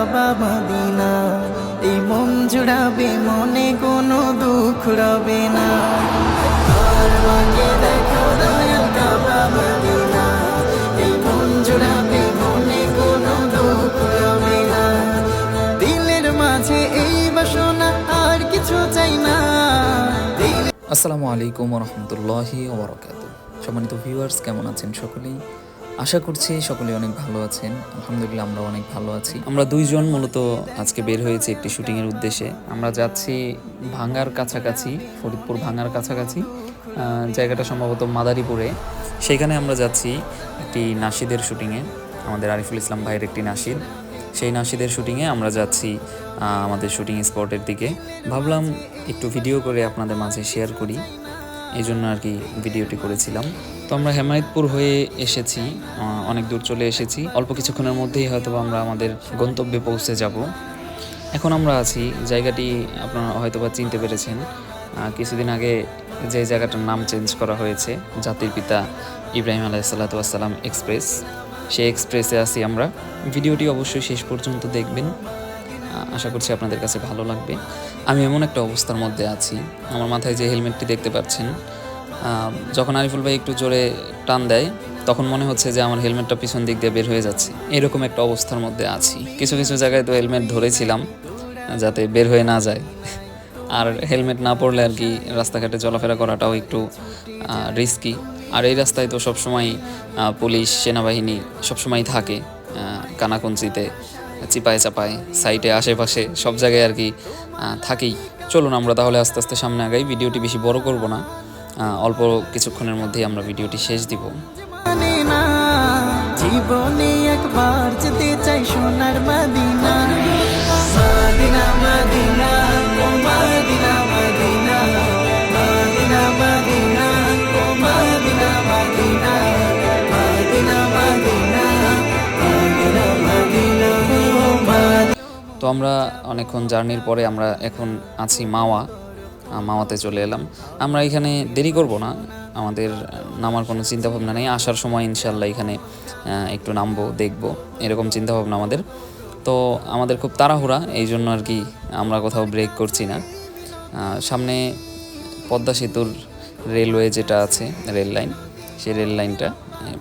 কাবা Medina এই মন জুড়াবে, মনে কোনো দুঃখ রবে না। মন দুঃখ না। দিলের মাঝে এই বাসনা আর কিছু চাই না। আসসালামু আলাইকুম রহমতুল্লাহি ওবরাকাত সম্মানিত ভিউয়ার্স কেমন আছেন সকলেই? আশা করছি সকলে অনেক ভালো আছেন। আলহামদুলিল্লাহ আমরা অনেক ভালো আছি। আমরা দুইজন মূলত আজকে বের হয়েছি একটি শুটিংয়ের উদ্দেশ্যে। আমরা যাচ্ছি ভাঙ্গার কাছাকাছি, ফরিদপুর ভাঙ্গার কাছাকাছি জায়গাটা সম্ভবত মাদারীপুরে। সেখানে আমরা যাচ্ছি একটি নাসিদের শুটিংয়ে আমাদের আরিফুল ইসলাম ভাইয়ের একটি নাসিদ। সেই নাসিদের শুটিংয়ে আমরা যাচ্ছি আমাদের শুটিং স্পটের দিকে। ভাবলাম একটু ভিডিও করে আপনাদের মাঝে শেয়ার করি। এই জন্য আর কি ভিডিওটি করেছিলাম। তো আমরা হেমায়তপুর হয়ে এসেছি অনেক দূর চলে এসেছি। অল্প কিছুক্ষণের মধ্যেই হয়তো আমরা আমাদের গন্তব্যে পৌঁছে যাব। এখন আমরা আছি, জায়গাটি আপনারা হয়তো বা চিনতে পেরেছেন। কিছুদিন আগে যে জায়গাটার নাম চেঞ্জ করা হয়েছে, জাতির পিতা ইব্রাহিম আলাইসাল্লাতাম এক্সপ্রেস। সেই এক্সপ্রেসে আছি আমরা। ভিডিওটি অবশ্যই শেষ পর্যন্ত দেখবেন। আশা করছি আপনাদের কাছে ভালো লাগবে। আমি এমন একটা অবস্থার মধ্যে আছি। আমার মাথায় যে হেলমেটটি দেখতে পাচ্ছেন যখন আরিফুল ভাই একটু জোরে টান দেয়, তখন মনে হচ্ছে যে আমার হেলমেটটা পিছন দিক দিয়ে বের হয়ে যাচ্ছে। এরকম একটা অবস্থার মধ্যে আছি। কিছু কিছু জায়গায় তো হেলমেট ধরেছিলাম, যাতে বের হয়ে না যায়। আর হেলমেট না পরলে আর কি রাস্তাঘাটে চলাফেরা করাটাও একটু রিস্কি আর এই রাস্তায় তো সবসময় পুলিশ, সেনাবাহিনী সবসময় থাকে কানাকঞ্চিতে চিপায় চাপায় সাইটে আশেপাশে, সব জায়গায় আর কি থাকেই। চলুন আমরা তাহলে আস্তে আস্তে সামনে আগাই, ভিডিওটি বেশি বড় করব না অল্প কিছুক্ষণের মধ্যেই আমরা ভিডিওটি শেষ দিব। জীবনে একবার যেতে চাই সোনার মাদিনা। মাদিনা। তো আমরা অনেকক্ষণ জার্নির পরে আমরা এখন আছি মাওয়া মাওয়াতে চলে এলাম। আমরা এখানে দেরি করব না, আমাদের নামার কোনো চিন্তাভাবনা নেই। আসার সময় ইনশাল্লাহ এখানে একটু নামবো, দেখব, এরকম চিন্তাভাবনা আমাদের। তো আমাদের খুব তাড়াহুড়া এই জন্য আর কি আমরা কোথাও ব্রেক করছি না। সামনে পদ্মা সেতুর রেলওয়ে যেটা আছে, রেল লাইন, সেই রেল লাইনটা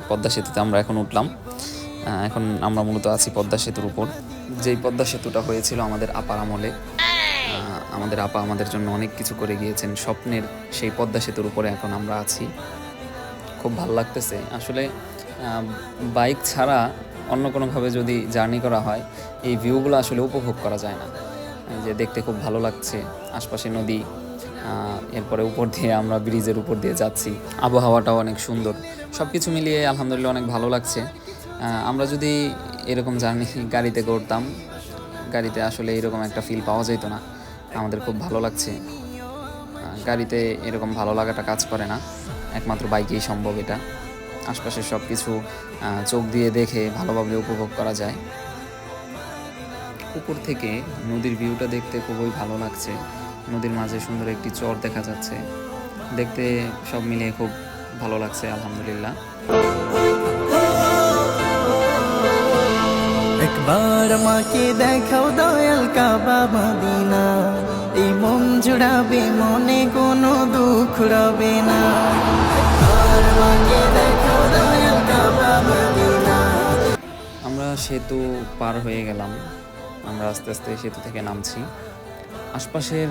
পদ্মা সেতুতে আমরা এখন উঠলাম। এখন আমরা মূলত আছি পদ্মা সেতুর উপর। যেই পদ্মা সেতুটা হয়েছিল আমাদের আপার আমলে আমাদের আপা আমাদের জন্য অনেক কিছু করে গিয়েছেন, স্বপ্নের সেই পদ্মা সেতুর উপরে এখন আমরা আছি। খুব ভালো লাগতেছে। আসলে বাইক ছাড়া অন্য কোনোভাবে যদি জার্নি করা হয়, এই ভিউগুলো আসলে উপভোগ করা যায় না। যে দেখতে খুব ভালো লাগছে, আশপাশে নদী এরপরে উপর দিয়ে আমরা ব্রিজের উপর দিয়ে যাচ্ছি। আবহাওয়াটাও অনেক সুন্দর। সব কিছু মিলিয়ে আলহামদুলিল্লাহ অনেক ভালো লাগছে। আমরা যদি এরকম জার্নি গাড়িতে করতাম। গাড়িতে আসলে এরকম একটা ফিল পাওয়া যেত না। আমাদের খুব ভালো লাগছে। গাড়িতে এরকম ভালো লাগাটা কাজ করে না। একমাত্র বাইকেই সম্ভব এটা। আশপাশের সব কিছু চোখ দিয়ে দেখে ভালোভাবে উপভোগ করা যায়। উপর থেকে নদীর ভিউটা দেখতে খুবই ভালো লাগছে। নদীর মাঝে সুন্দর একটি চর দেখা যাচ্ছে। দেখতে সব মিলিয়ে খুব ভালো লাগছে, আলহামদুলিল্লাহ। একবার মাকে দেখাও দয়াল কাবা মদিনা। এই মন জুড়াবে মনে কোনো দুঃখ রবে না। একবার মাকে দেখাও দয়াল কাবা মদিনা। আমরা সেতু পার হয়ে গেলাম। আমরা আস্তে আস্তে সেতু থেকে নামছি। আশপাশের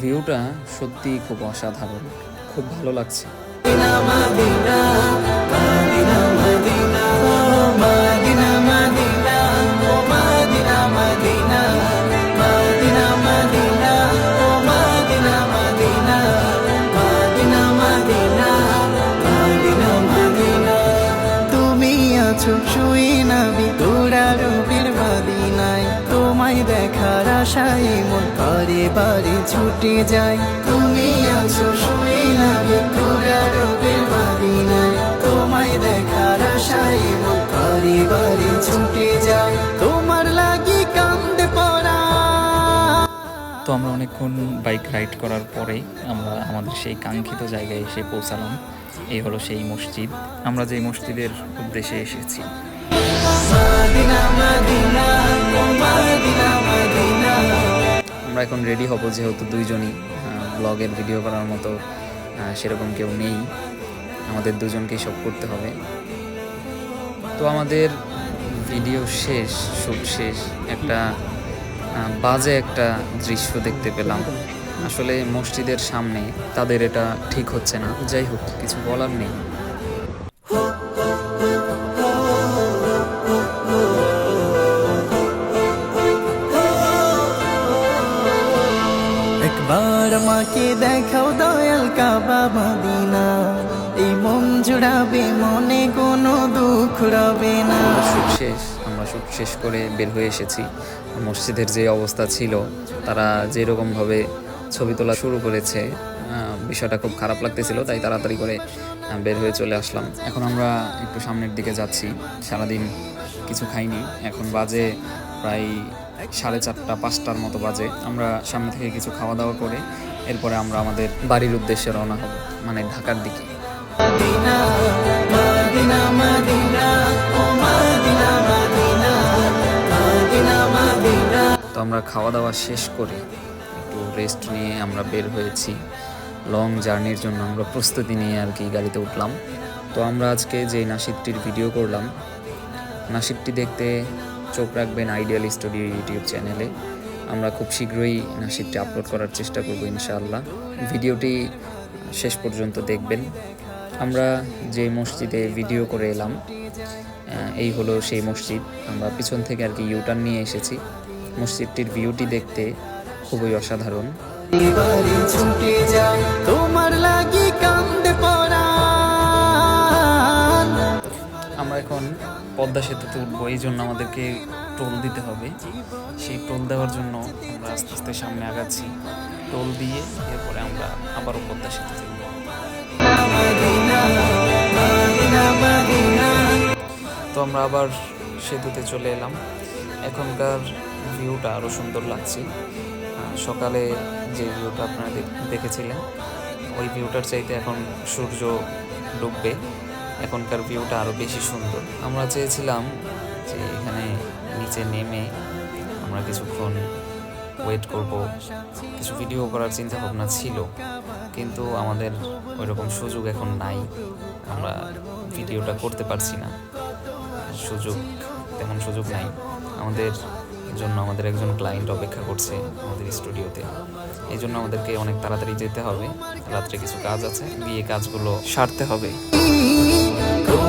ভিউটা সত্যি খুব অসাধারণ। খুব ভালো লাগছে। Medina Medina Medina Medina. দেখার আশায় মন করে বাড়ি ছুটে যায় তুমি আছো রবির মদিনায় তোমায় বাড়ি ছুটে যায় তোমার লাগি তো আমরা অনেকক্ষণ বাইক রাইড করার পরে আমরা আমাদের সেই কাঙ্ক্ষিত জায়গায় এসে পৌঁছালাম। এই হলো সেই মসজিদ। আমরা যেই মসজিদের উদ্দেশ্যে এসেছি আমরা এখন রেডি হব যেহেতু দুইজনই ব্লগের ভিডিও করার মতো সেরকম কেউ নেই। আমাদের দুজনকেই সব করতে হবে। তো আমাদের ভিডিও শেষ শ্যুট শেষ। একটা বাজে একটা দৃশ্য দেখতে পেলাম। আসলে মসজিদের সামনে তাদের এটা ঠিক হচ্ছে না। যাই হোক, কিছু বলার নেই। একবার মাকে দেখাও দয়াল কাবা মদিনা। এই মন জুড়াবে, মনে কোনো দুঃখ রবে না। শ্যুট শেষ, আমরা শ্যুট শেষ করে বের হয়ে এসেছি। মসজিদের যে অবস্থা ছিল, তারা যেরকমভাবে ছবি তোলা শুরু করেছে বিষয়টা খুব খারাপ লাগতেছিল, তাই তাড়াতাড়ি করে বের হয়ে চলে আসলাম। এখন আমরা একটু সামনের দিকে যাচ্ছি, সারাদিন কিছু খাইনি। এখন বাজে প্রায় সাড়ে চারটা পাঁচটার মতো বাজে। আমরা সামনে থেকে কিছু খাওয়া দাওয়া করে এরপরে আমরা আমাদের বাড়ির উদ্দেশ্যে রওনা হব মানে ঢাকার দিকে। তো আমরা খাওয়া দাওয়া শেষ করে একটু রেস্ট নিয়ে আমরা বের হয়েছি। লং জার্নির জন্য আমরা প্রস্তুতি নিয়ে আর কি গাড়িতে উঠলাম। তো আমরা আজকে যে নাসিদটির ভিডিও করলাম নাসিদটি দেখতে চোখ রাখবেন আইডিয়াল স্টুডিও ইউটিউব চ্যানেলে আমরা খুব শীঘ্রই নাসিদটি আপলোড করার চেষ্টা করব ইনশাআল্লাহ। ভিডিওটি শেষ পর্যন্ত দেখবেন। আমরা যে মসজিদে ভিডিও করে এলাম এই হলো সেই মসজিদ। আমরা পিছন থেকে আর কি ইউটার্ন নিয়ে এসেছি। মসজিদটির ভিউটি দেখতে খুবই অসাধারণ। তোমার লাগি কান্দে পদ্মা সেতুতে উঠবো, এই জন্য আমাদেরকে টোল দিতে হবে। সেই টোল দেওয়ার জন্য আমরা আস্তে আস্তে সামনে আগাচ্ছি। টোল দিয়ে এরপরে আমরা আবারও পদ্মা সেতুতে তো আমরা আবার সেতুতে চলে এলাম। এখনকার ভিউটা আরও সুন্দর লাগছে। সকালে যে ভিউটা আপনারা দেখ- দেখেছিলেন, ওই ভিউটার চাইতে এখন সূর্য ডুববে। এখনকার ভিউটা আরও বেশি সুন্দর। আমরা চেয়েছিলাম যে এখানে নিচে নেমে আমরা কিছুক্ষণ ওয়েট করব। কিছু ভিডিও করার চিন্তা ভাবনা ছিল, কিন্তু আমাদের ওইরকম সুযোগ এখন নাই। আমরা ভিডিওটা করতে পারছি না। সুযোগ, তেমন সুযোগ নাই। আমাদের জন্য আমাদের একজন ক্লায়েন্ট অপেক্ষা করছে আমাদের স্টুডিওতে এই জন্য আমাদেরকে অনেক তাড়াতাড়ি যেতে হবে। রাত্রে কিছু কাজ আছে, গিয়ে কাজগুলো সারতে হবে।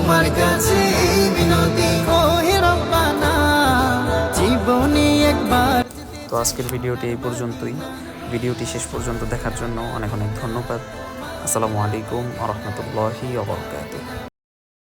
তোমার কাছে একবার তো আজকের ভিডিওটি এই পর্যন্তই। ভিডিওটি শেষ পর্যন্ত দেখার জন্য অনেক অনেক ধন্যবাদ। আসসালামু আলাইকুম আ রহমতুল্লাহি